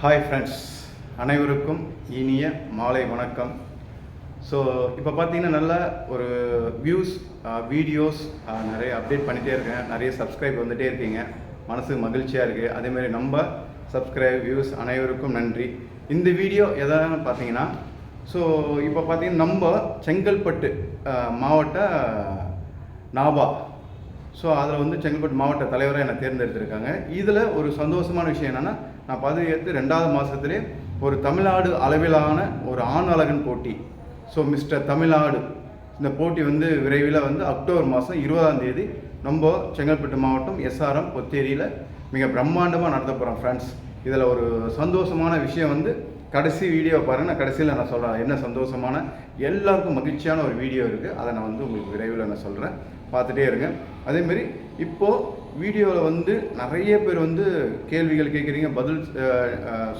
Hi friends அனைவருக்கும் இனிய மாலை வணக்கம். ஸோ இப்போ பார்த்தீங்கன்னா நல்ல ஒரு வியூஸ் வீடியோஸ் நிறைய அப்டேட் பண்ணிகிட்டே இருக்கேன். நிறைய சப்ஸ்கிரைப் வந்துகிட்டே இருக்கீங்க. மனசுக்கு மகிழ்ச்சியாக இருக்குது அதேமாரி நம்ம சப்ஸ்கிரைப் வியூஸ் அனைவருக்கும் நன்றி. இந்த வீடியோ எதான்னு பார்த்தீங்கன்னா ஸோ இப்போ பார்த்தீங்கன்னா நம்ம செங்கல்பட்டு மாவட்ட நாபா ஸோ அதில் வந்து செங்கல்பட்டு மாவட்ட தலைவராக என்னை தேர்ந்தெடுத்திருக்காங்க. இதில் ஒரு சந்தோஷமான விஷயம் என்னென்னா நான் பதவி ஏற்று ரெண்டாவது மாதத்துலேயே ஒரு தமிழ்நாடு அளவிலான ஒரு ஆண் அழகன் போட்டி. So mister Tamil Nadu. இந்த போட்டி வந்து விரைவில் வந்து அக்டோபர் மாதம் இருபதாம் தேதி நம்ம செங்கல்பட்டு மாவட்டம் எஸ்ஆர்எம் பொத்தேரியில் மிக பிரம்மாண்டமாக நடத்த போகிறோம் ஃப்ரெண்ட்ஸ் இதில் ஒரு சந்தோஷமான விஷயம் வந்து கடைசி வீடியோ பாருங்கள் நான் கடைசியில் நான் சொல்கிறேன் என்ன சந்தோஷமான எல்லாருக்கும் மகிழ்ச்சியான ஒரு வீடியோ இருக்குது அதை நான் வந்து உங்களுக்கு விரைவில் நான் சொல்கிறேன் பார்த்துட்டே இருங்க. அதேமாரி இப்போது வீடியோவில் வந்து நிறைய பேர் வந்து கேள்விகள் கேட்குறீங்க பதில்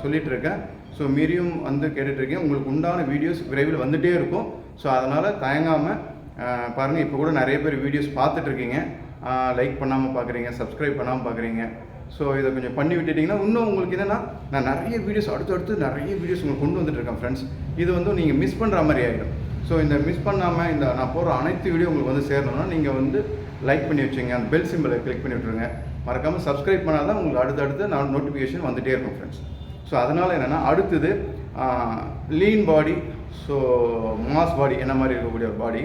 சொல்லிகிட்டு இருக்கேன். ஸோ மீறியும் வந்து கேட்டுட்ருக்கேன் உங்களுக்கு உண்டான வீடியோஸ் விரைவில் வந்துகிட்டே இருக்கும். ஸோ அதனால் தயங்காமல் பாருங்கள் இப்போ கூட நிறைய பேர் வீடியோஸ் பார்த்துட்ருக்கீங்க லைக் பண்ணாமல் பார்க்குறீங்க சப்ஸ்கிரைப் பண்ணாமல் பார்க்குறீங்க. ஸோ இதை கொஞ்சம் பண்ணி விட்டுட்டிங்கன்னா இன்னும் உங்களுக்கு என்னென்னா நான் நிறைய வீடியோஸ் அடுத்து அடுத்து நிறைய வீடியோஸ் உங்களுக்கு கொண்டு வந்துட்டு இருக்கேன் ஃப்ரெண்ட்ஸ் இது வந்து நீங்கள் மிஸ் பண்ணுற மாதிரி ஆகிடும் ஸோ இந்த மிஸ் பண்ணாமல் இந்த நான் போகிற அனைத்து வீடியோ உங்களுக்கு வந்து சேரணும்னா நீங்கள் வந்து லைக் பண்ணி வச்சுங்க. அந்த பெல் சிம்பிளை கிளிக் பண்ணி விட்ருங்க மறக்காமல் சப்ஸ்கிரைப் பண்ணால் தான் உங்களுக்கு அடுத்தடுத்து நான் நோட்டிஃபிகேஷன் வந்துகிட்டே இருக்கும் ஃப்ரெண்ட்ஸ் ஸோ அதனால் என்னென்னா அடுத்தது lean body so mass body என்ன மாதிரி இருக்கக்கூடிய ஒரு பாடி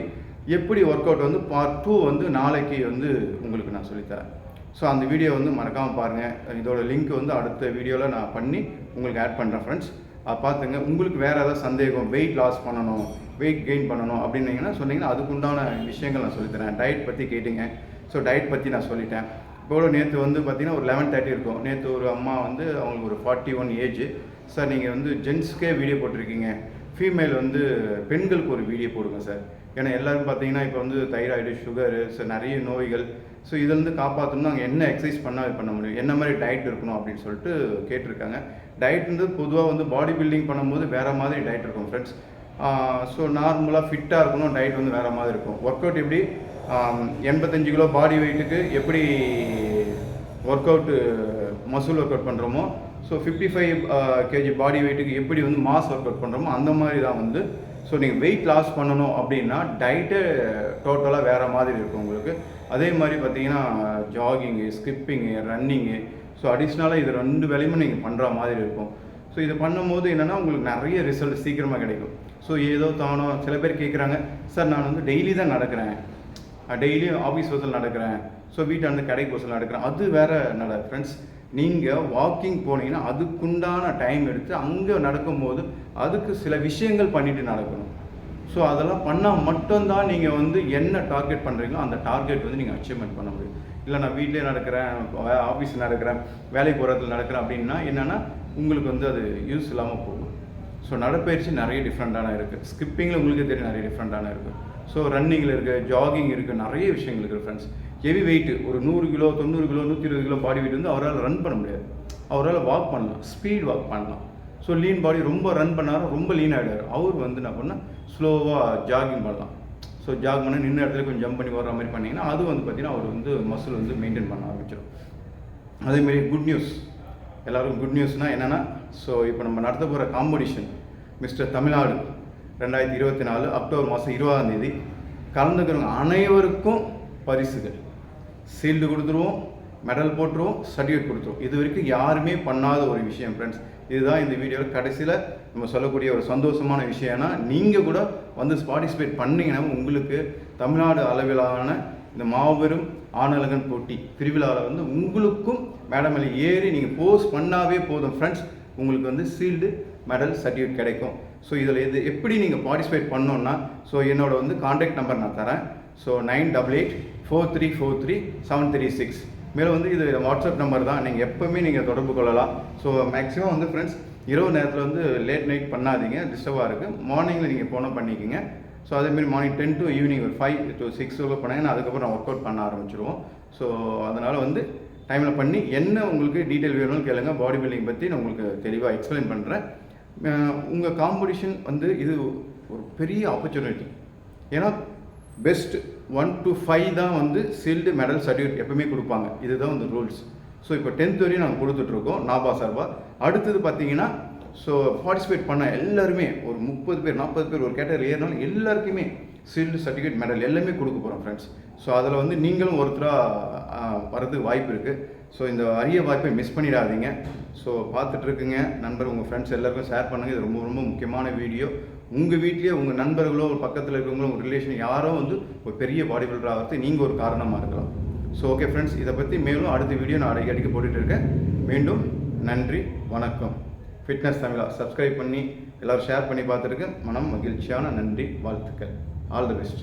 எப்படி ஒர்க் அவுட் வந்து பார்ட் டூ வந்து நாளைக்கு வந்து உங்களுக்கு நான் சொல்லித்தரேன். ஸோ அந்த வீடியோ வந்து மறக்காமல் பாருங்கள் இதோட லிங்க் வந்து அடுத்த வீடியோவில் நான் பண்ணி உங்களுக்கு ஆட் பண்ணுறேன் ஃப்ரெண்ட்ஸ் பார்த்துங்க. உங்களுக்கு வேறு ஏதாவது சந்தேகம் வெயிட் லாஸ் பண்ணணும் வெயிட் கெயின் பண்ணணும் அப்படின்னீங்கன்னா சொன்னீங்கன்னா அதுக்குண்டான விஷயங்கள் நான் சொல்லித்தரேன் டயட் பற்றி கேட்டிங்க. ஸோ டயட் பற்றி நான் சொல்லிட்டேன். இப்போ நேற்று வந்து பார்த்தீங்கன்னா ஒரு லெவன் தேர்ட்டி இருக்கும். நேற்று ஒரு அம்மா வந்து அவங்களுக்கு ஒரு ஃபார்ட்டி ஒன் ஏஜ் சார் நீங்கள் வந்து ஜென்ஸ்க்கே வீடியோ போட்டிருக்கீங்க. ஃபீமேல் வந்து பெண்களுக்கு ஒரு வீடியோ போடுங்க சார் ஏன்னா எல்லோரும் பார்த்தீங்கன்னா இப்போ வந்து தைராய்டு சுகரு ஸோ நிறைய நோய்கள். ஸோ இதுலேருந்து காப்பாற்றணும் நாங்கள் என்ன எக்ஸசைஸ் பண்ணால் இது பண்ண முடியும்? என்ன மாதிரி டயட் இருக்கணும் அப்படின்னு சொல்லிட்டு கேட்டிருக்காங்க. டயட் வந்து பொதுவாக வந்து பாடி பில்டிங் பண்ணும்போது வேறு மாதிரி டயட் இருக்கும் ஃப்ரெண்ட்ஸ் ஸோ நார்மலாக ஃபிட்டாக இருக்கணும் டயட் வந்து வேறு மாதிரி இருக்கும். ஒர்க் அவுட் எப்படி எண்பத்தஞ்சு கிலோ பாடி வெயிட்டுக்கு எப்படி work out muscle work out பண்ணுறோமோ so fifty five KG body வெயிட்டுக்கு எப்படி வந்து மாஸ் ஒர்க் அவுட் பண்ணுறோமோ அந்த மாதிரி தான் வந்து ஸோ நீங்கள் வெயிட் லாஸ் பண்ணணும் அப்படின்னா டயட்டு டோட்டலாக வேறு மாதிரி இருக்கும் உங்களுக்கு. அதே மாதிரி பார்த்தீங்கன்னா ஜாகிங்கு ஸ்கிப்பிங்கு ரன்னிங்கு ஸோ அடிஷ்னலாக இது ரெண்டு வேலையுமே நீங்கள் பண்ணுற மாதிரி இருக்கும். ஸோ இது பண்ணும்போது என்னென்னா உங்களுக்கு நிறைய ரிசல்ட் சீக்கிரமாக கிடைக்கும். ஸோ ஏதோ தானோ சில பேர் கேட்குறாங்க சார் நான் வந்து டெய்லி தான் நடக்கிறேன். டெய்லியும் ஆஃபீஸ் வசல் நடக்கிறேன். ஸோ வீட்டாண்டு கடைக்கு வசல் நடக்கிறேன். அது வேறு நட ஃப்ரெண்ட்ஸ் நீங்கள் வாக்கிங் போனீங்கன்னா அதுக்குண்டான டைம் எடுத்து அங்கே நடக்கும்போது அதுக்கு சில விஷயங்கள் பண்ணிவிட்டு நடக்கணும். ஸோ அதெல்லாம் பண்ணால் மட்டும்தான் நீங்கள் வந்து என்ன டார்கெட் பண்ணுறீங்களோ அந்த டார்கெட் வந்து நீங்கள் அச்சீவ்மெண்ட் பண்ண முடியும். இல்லை நான் வீட்லேயே நடக்கிறேன் ஆஃபீஸ் நடக்கிறேன் வேலைக்கு போகிறதுல நடக்கிறேன் அப்படின்னா என்னென்னா உங்களுக்கு வந்து அது யூஸ் இல்லாமல் போகும். ஸோ நடைப்பயிற்சி நிறைய டிஃப்ரெண்ட்டான இருக்குது ஸ்கிப்பிங்கில் உங்களுக்கு தெரியும் நிறைய டிஃப்ரெண்ட்டான இருக்குது ஸோ ரன்னிங்கில் இருக்குது ஜாகிங் இருக்குது நிறைய விஷயங்கள் இருக்குது ஃப்ரெண்ட்ஸ் ஹெவி வெயிட்டு ஒரு நூறு கிலோ தொண்ணூறு கிலோ நூற்றி இருபது கிலோ பாடி வெயிட் வந்து அவரால் ரன் பண்ண முடியாது. அவரால் வாக் பண்ணலாம் ஸ்பீட் வாக் பண்ணலாம். ஸோ லீன் பாடி ரொம்ப ரன் பண்ணாலும் ரொம்ப லீன் ஆகிடாரு அவர் வந்து என்ன பண்ணால் ஸ்லோவாக ஜாகிங் பண்ணலாம் ஸோ ஜாக் பண்ண நின்ன இடத்துல கொஞ்சம் ஜம்ப் பண்ணி வர்ற மாதிரி பண்ணிங்கன்னா அது வந்து பார்த்தீங்கன்னா அவர் வந்து மசில் வந்து மெயின்டைன் பண்ண ஆரம்பிச்சிடும் அதேமாரி குட் நியூஸ் எல்லோரும் குட் நியூஸ்னால் என்னென்னா ஸோ இப்போ நம்ம நடத்த போகிற காம்படிஷன் மிஸ்டர் தமிழ்நாடு ரெண்டாயிரத்தி இருபத்தி நாலு அக்டோபர் மாதம் இருபதாம் தேதி கலந்துக்கிறவங்க அனைவருக்கும் பரிசுகள். சீல்டு கொடுத்துருவோம் மெடல் போட்டுருவோம் சர்டிஃபிகேட் கொடுத்துருவோம். இது வரைக்கும் யாருமே பண்ணாத ஒரு விஷயம் ஃப்ரெண்ட்ஸ் இதுதான் இந்த வீடியோவில் கடைசியில் நம்ம சொல்லக்கூடிய ஒரு சந்தோஷமான விஷயம்னா நீங்கள் கூட வந்து பார்ட்டிசிபேட் பண்ணீங்கன்னா உங்களுக்கு தமிழ்நாடு அளவிலான இந்த மாபெரும் ஆணழகன் போட்டி திருவிழாவில் வந்து உங்களுக்கும் மேடமில் ஏறி நீங்கள் போஸ்ட் பண்ணாவே போதும். ஃப்ரெண்ட்ஸ் உங்களுக்கு வந்து சீல்டு மெடல் சர்டிஃபிகேட் கிடைக்கும். ஸோ இதில் இது எப்படி நீங்கள் பார்ட்டிசிபேட் பண்ணோன்னா ஸோ என்னோட வந்து காண்டாக்ட் நம்பர் நான் தரேன். So nine double eight four three four three seven three six மேலும் வந்து இது வாட்ஸ்அப் நம்பர் தான். நீங்கள் எப்போவுமே நீங்கள் தொடர்பு கொள்ளலாம். ஸோ மேக்ஸிமம் வந்து ஃப்ரெண்ட்ஸ் இரவு நேரத்தில் வந்து லேட் நைட் பண்ணாதீங்க. டிஸ்டர்பாக இருக்குது மார்னிங்கில் நீங்கள் போனால் பண்ணிக்கிங்க. ஸோ அதேமாரி மார்னிங் டென் டு ஈவினிங் ஒரு ஃபைவ் டு சிக்ஸ் உள்ள போனாங்கன்னா அதுக்கப்புறம் ஒர்க் அவுட் பண்ண ஆரம்பிச்சிருவோம். ஸோ அதனால் வந்து டைமில் பண்ணி என்ன உங்களுக்கு டீட்டெயில் வேணும்னு கேளுங்க. பாடி பில்டிங் பற்றி நான் உங்களுக்கு தெளிவாக எக்ஸ்பிளைன் பண்ணுறேன் உங்கள் காம்படிஷன் வந்து இது ஒரு பெரிய ஆப்பர்ச்சுனிட்டி ஏன்னா பெஸ்ட் ஒன் டு ஃபைவ் தான் வந்து சீல்டு மெடல் சர்டிஃபிகேட் எப்பவுமே கொடுப்பாங்க. இதுதான் வந்து ரூல்ஸ் ஸோ இப்போ டென்த் வரையும் நாங்கள் கொடுத்துட்ருக்கோம் நாபா சார்பா. அடுத்தது பார்த்தீங்கன்னா ஸோ பார்ட்டிசிபேட் பண்ண எல்லாருமே ஒரு முப்பது பேர் நாற்பது பேர் ஒரு கேட்டகரி ஏறினாலும் எல்லாருக்குமே சீல்டு சர்டிஃபிகேட் மெடல் எல்லாமே கொடுக்க போகிறோம் ஃப்ரெண்ட்ஸ் ஸோ அதில் வந்து நீங்களும் ஒருத்தராக வரதுக்கு வாய்ப்பு இருக்குது ஸோ இந்த அரிய வாய்ப்பை மிஸ் பண்ணிடாதீங்க. ஸோ பார்த்துட்ருக்குங்க. நண்பர் உங்கள் ஃப்ரெண்ட்ஸ் எல்லாருக்கும் ஷேர் பண்ணுங்கள் இது ரொம்ப ரொம்ப முக்கியமான வீடியோ உங்கள் வீட்லேயே உங்கள் நண்பர்களோ ஒரு பக்கத்தில் இருக்கிறவங்களோ உங்கள் ரிலேஷன் யாரோ வந்து ஒரு பெரிய பாடி பில்டர் ஆகிறது நீங்கள் ஒரு காரணமாக இருக்கலாம். ஸோ ஓகே ஃப்ரெண்ட்ஸ் இதை பற்றி மேலும் அடுத்த வீடியோ நான் அடிக்கடிக்கு போட்டுட்டு இருக்கேன். மீண்டும் நன்றி வணக்கம். ஃபிட்னஸ் தமிழா. சப்ஸ்கிரைப் பண்ணி எல்லோரும் ஷேர் பண்ணி பார்த்துருக்கு மனம் மகிழ்ச்சியான நன்றி வாழ்த்துக்கள். All the best